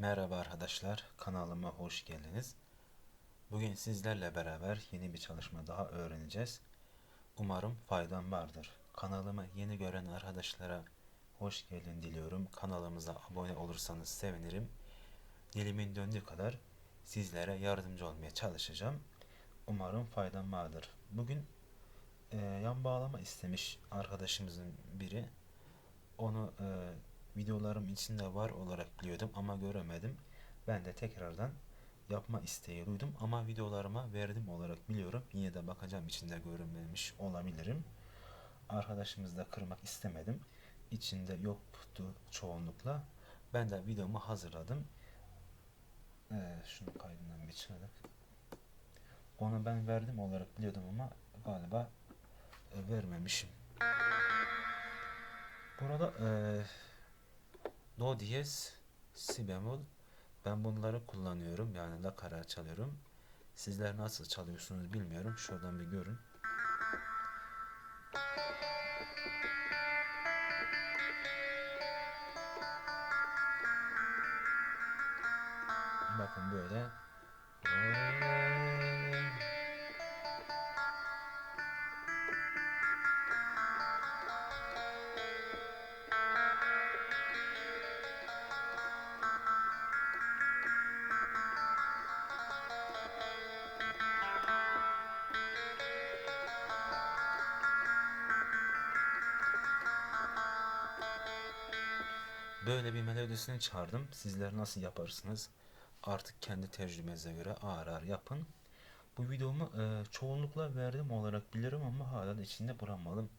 Merhaba arkadaşlar, kanalıma hoş geldiniz. Bugün sizlerle beraber yeni bir çalışma daha öğreneceğiz. Umarım faydan vardır. Kanalıma yeni gören arkadaşlara hoş geldin diliyorum. Kanalımıza abone olursanız sevinirim. Dilimin döndüğü kadar sizlere yardımcı olmaya çalışacağım. Umarım faydan vardır. Bugün e, yan bağlama istemiş arkadaşımızın biri. Onu e, videolarım içinde var olarak biliyordum ama göremedim. Ben de tekrardan yapma isteği duydum ama videolarıma verdim olarak biliyorum. Yine de bakacağım içinde görünmemiş olabilirim. Arkadaşımızı da kırmak istemedim. İçinde yoktu çoğunlukla. Ben de videomu hazırladım. Ee, şunu kaydından bir çıkardık. Onu ben verdim olarak biliyordum ama galiba e, vermemişim. Burada eee Do diyez, si bemol. Ben bunları kullanıyorum. Yani la karar çalıyorum. Sizler nasıl çalıyorsunuz bilmiyorum. Şuradan bir görün. Böyle bir melodisini çağırdım. Sizler nasıl yaparsınız? Artık kendi tecrübenize göre ağır ağır yapın. Bu videomu e, çoğunlukla verdim olarak bilirim ama hala da içinde bulamadım.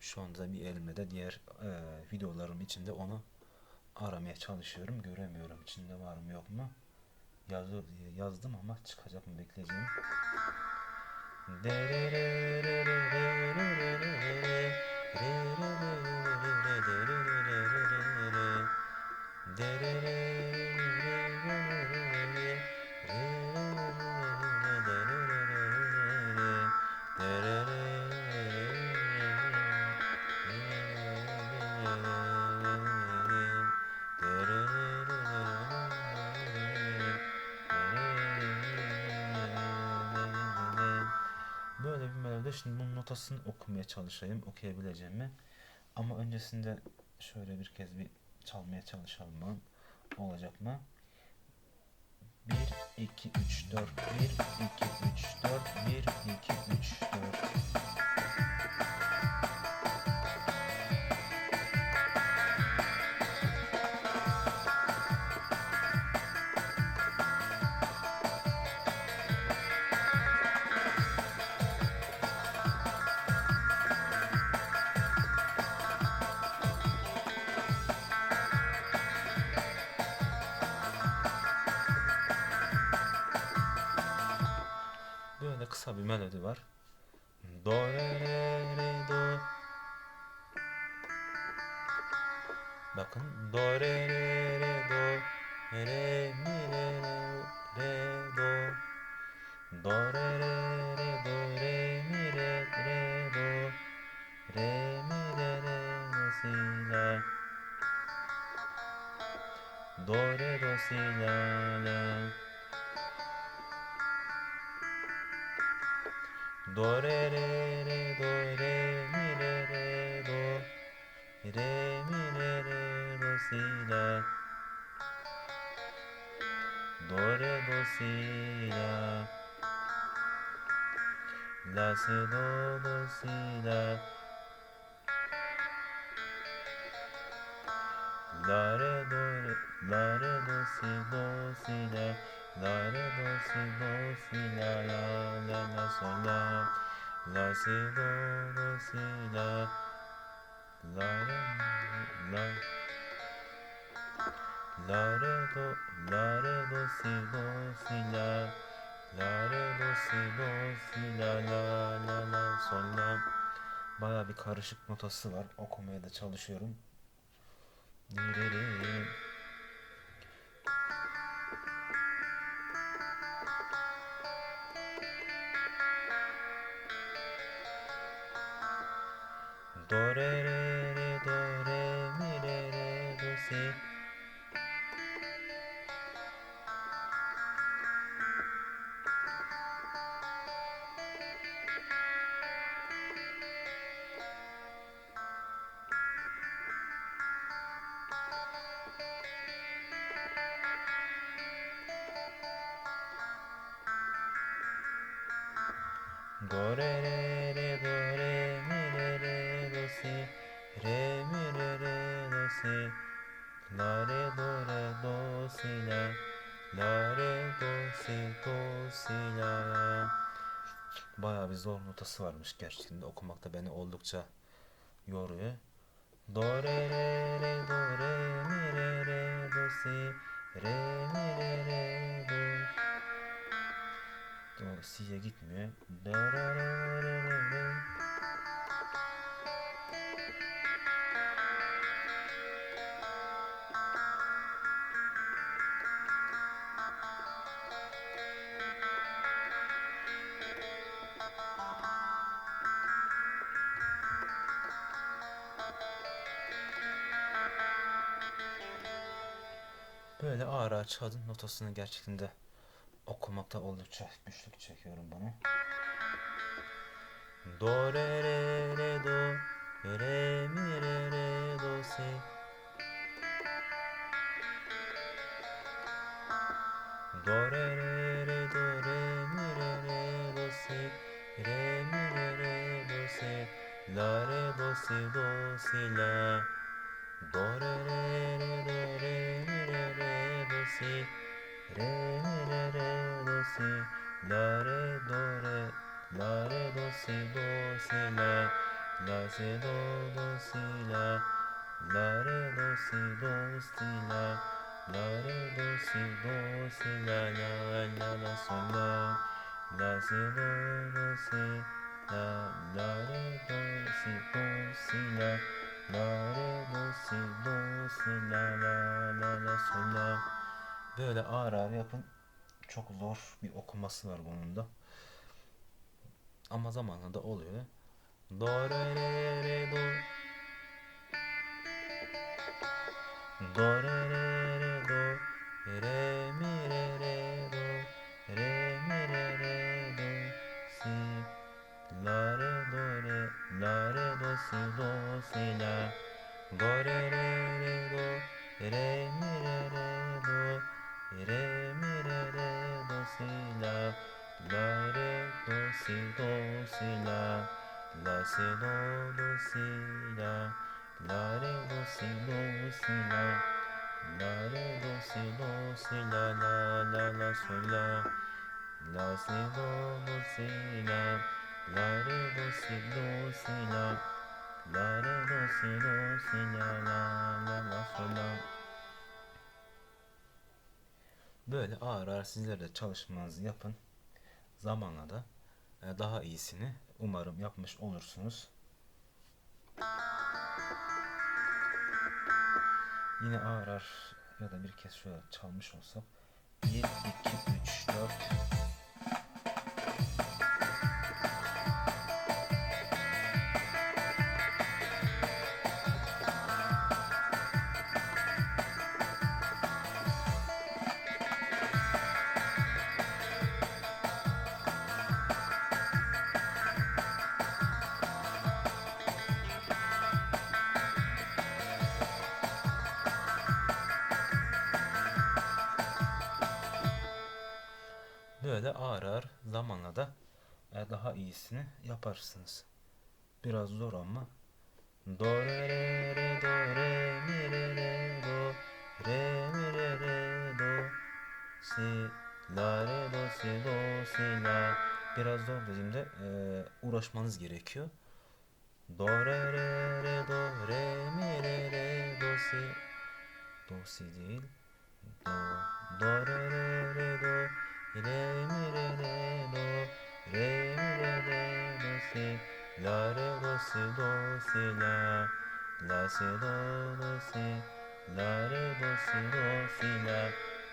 Şu anda bir elimde de diğer e, videolarım içinde onu aramaya çalışıyorum. Göremiyorum içinde var mı yok mu. Yazı, yazdım ama çıkacak mı bekleyeceğim. Şimdi bunun notasını okumaya çalışayım. Okuyabileceğimi. Ama öncesinde şöyle bir kez bir çalmaya çalışalım. bakalım Olacak mı? 1, 2, 3, 4, 1, 2, 3, 4, 1, 2, 3, 4. kısa bir melodi var. Do re re re do. Bakın do re re re do. Re mi re re re do. Do re re re do re mi re re do. Re mi re re do si la. Do re do si la la. Do re re re do re mi re re do. Re mi re re do si la. Do re do si la. La si do do si la. La re do re la re do si do si la la re do si do si la la la la sol la la si do do si la la re la la re do la re do si do si la la re do si do si la la la la sol la Baya bir karışık notası var. Okumaya da çalışıyorum. Diriri. do re re re do re mi re re do si. Do re re re do si re mi re re do si. La re do re do si la. La re do si do si la. Bayağı bir zor notası varmış gerçekten okumakta beni oldukça yoruyor. Do re re re do re mi re re do si. Re mi re re Do si'ye gitmiyor. Do re re re re re Böyle ağır ağır çaldın notasını gerçekten de okumakta oldukça güçlük çekiyorum bunu. Do re re re do re mi re re do si Do re re re do re mi re re do si re mi re re do si la re do si do si la Do re re re do re mi re re do si re mi re re do si la re do re la re do si do si la la si do do si la la re do si do si la la re do si do si la la la la sol la la si do do si la la re do si do si la la re do si do si la la la la sol la böyle ağır ağır yapın. Çok zor bir okuması var bunun da. Ama zamanla da oluyor. Do re re re do do re si do si la la si do do si la la re do si do si la la re do si do si la la la la sol la la si do do si la la re do si do si la la re do si do si la la la la sol la Böyle ağır ağır sizler de çalışmanızı yapın. Zamanla da daha iyisini umarım yapmış olursunuz. Yine ağır ağır ya da bir kez şöyle çalmış olsam 1, 2, 3, Böyle ağır ağır zamanla da e, daha iyisini yaparsınız. Biraz zor ama. Do re re re do re mi re re do re mi re re do si la re do si do si la biraz zor dediğimde e, uğraşmanız gerekiyor. Do re re re do re mi re re do si do si değil do do re re re do re mi re re do re mi re re do si la re do si do si la la si do do si la re do si do si la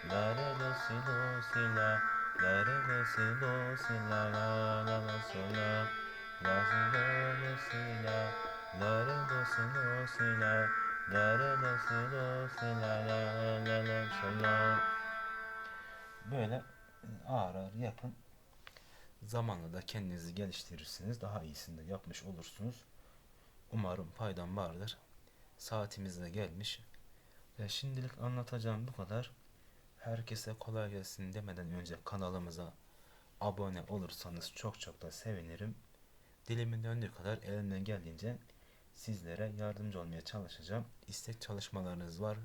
la re do si do si la la re do si do si la la la la so la la si do do si la la re do si do si la la re do si do si la la la la so la böyle ağır ağır yapın. Zamanla da kendinizi geliştirirsiniz. Daha iyisini de yapmış olursunuz. Umarım faydan vardır. Saatimiz de gelmiş. E, şimdilik anlatacağım bu kadar. Herkese kolay gelsin demeden önce kanalımıza abone olursanız çok çok da sevinirim. Dilimin döndüğü kadar elimden geldiğince sizlere yardımcı olmaya çalışacağım. İstek çalışmalarınız var.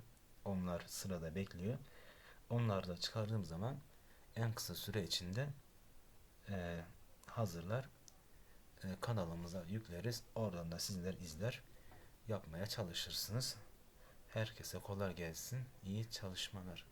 Onlar sırada bekliyor. Onları da çıkardığım zaman en kısa süre içinde eee, hazırlar e, kanalımıza yükleriz. Oradan da sizler izler yapmaya çalışırsınız. Herkese kolay gelsin. İyi çalışmalar.